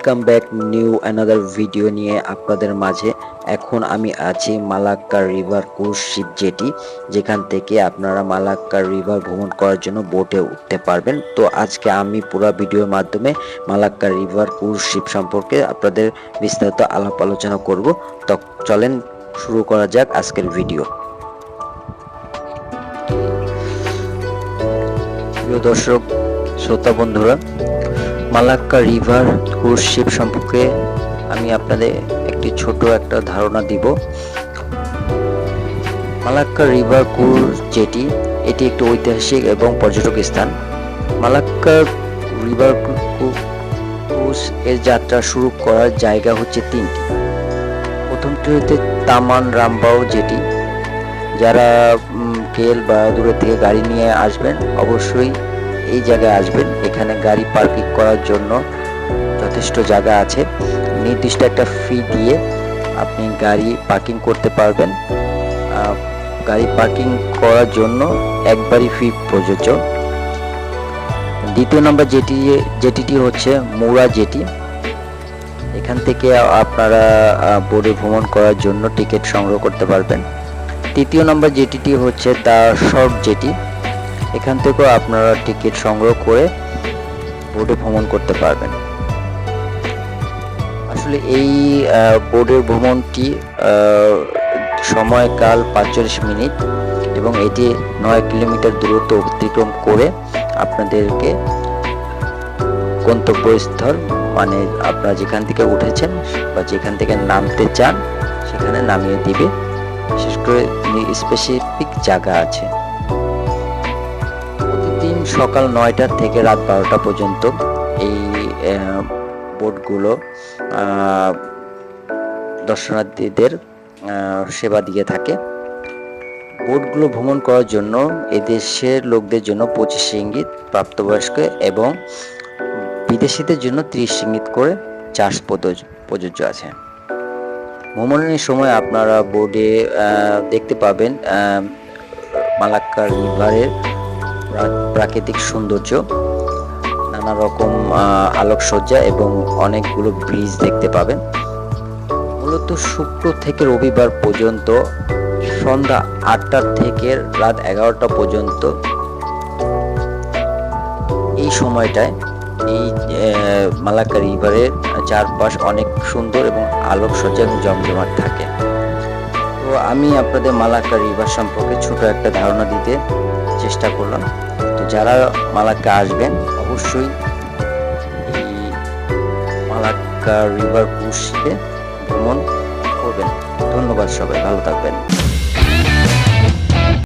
Welcome back new another video নিয়ে আপনাদের মাঝে। এখন আমি আছি Malacca river cruise ship jetty, যেখান থেকে আপনারা মালাক্কা রিভার ভ্রমণ করার জন্য বোটে উঠতে পারবেন। তো আজকে আমি পুরো ভিডিওর মাধ্যমে মালাক্কা রিভার ক্রুজ শিপ সম্পর্কে আপনাদের বিস্তারিত আলাপ আলোচনা করব। তো চলেন শুরু করা যাক আজকের ভিডিও। প্রিয় দর্শক, শ্রোতা বন্ধুরা মালাক্কা রিভার ক্রুজ শিপ সম্পর্কে আমি আপনাদের একটি ছোট একটা ধারণা দিব। মালাক্কা রিভার ক্রুজ যেটি, এটি একটি ঐতিহাসিক এবং পর্যটক স্থান। মালাক্কা রিভার ক্রুজ এর যাত্রা শুরু করার জায়গা হচ্ছে তিনটি। প্রথমটি হচ্ছে তামান রামবাও যেটি। যারা কেল বা দূরের থেকে গাড়ি নিয়ে আসবেন, অবশ্যই এই জায়গায় আসবেন। এখানে গাড়ি পার্কিং করার জন্য যথেষ্ট জায়গা আছে। নির্দিষ্ট একটা ফি দিয়ে আপনি গাড়ি পার্কিং করতে পারবেন। গাড়ি পার্কিং করার জন্য একবারই ফি প্রযোজ্য। দ্বিতীয় নম্বর যেটি, যেটিটি হচ্ছে মুরা জেটি এখান থেকে আপনারা বোর্ডে ভ্রমণ করার জন্য টিকিট সংগ্রহ করতে পারবেন। তৃতীয় নম্বর যেটিটি হচ্ছে দা শর্ট জেটি এখান থেকেও আপনারা টিকিট সংগ্রহ করে বোর্ডে ভ্রমণ করতে পারবেন। আসলে এই বোর্ডের ভ্রমণটি সময়কাল পাঁচচল্লিশ মিনিট এবং এটি নয় কিলোমিটার দূরত্ব অতিক্রম করে আপনাদেরকে গন্তব্যস্থল মানে আপনারা যেখান থেকে উঠেছেন বা যেখান থেকে নামতে চান, সেখানে নামিয়ে দিবে। বিশেষ করে স্পেসিফিক জায়গা আছে। সকাল নয়টা থেকে রাত বারোটা পর্যন্ত এই বোটগুলো দর্শনার্থীদের সেবা দিয়ে থাকে। বোটগুলো ভ্রমণ করার জন্য এদেশের লোকদের জন্য পঁচিশ ইঙ্গিত প্রাপ্তবয়স্ক এবং বিদেশিদের জন্য ত্রিশ ইঙ্গিত করে চাষ প্রযোজ- প্রযোজ্য আছে। ভ্রমণের সময় আপনারা বোর্ডে দেখতে পাবেন আহ, মালাক্কা রিভারের প্রাকৃতিক সৌন্দর্য, নানা রকম আলোকসজ্জা এবং অনেকগুলো ব্রিজ দেখতে পাবেন। মূলত শুক্র থেকে রবিবার পর্যন্ত সন্ধ্যা আটটা থেকে রাত এগারোটা পর্যন্ত এই সময়টায় এই মালাক্কা রিভারের চারপাশ অনেক সুন্দর এবং আলোকসজ্জা এবং জমজমাট থাকে। তো আমি আপনাদের মালাক্কা রিভার সম্পর্কে ছোট একটা ধারণা দিতে চেষ্টা করলাম। তো যারা মালাক্কা আসবেন, অবশ্যই এই মালাক্কা রিভার ক্রুজ শিপে ভ্রমণ করবেন। ধন্যবাদ সবাই, ভালো থাকবেন।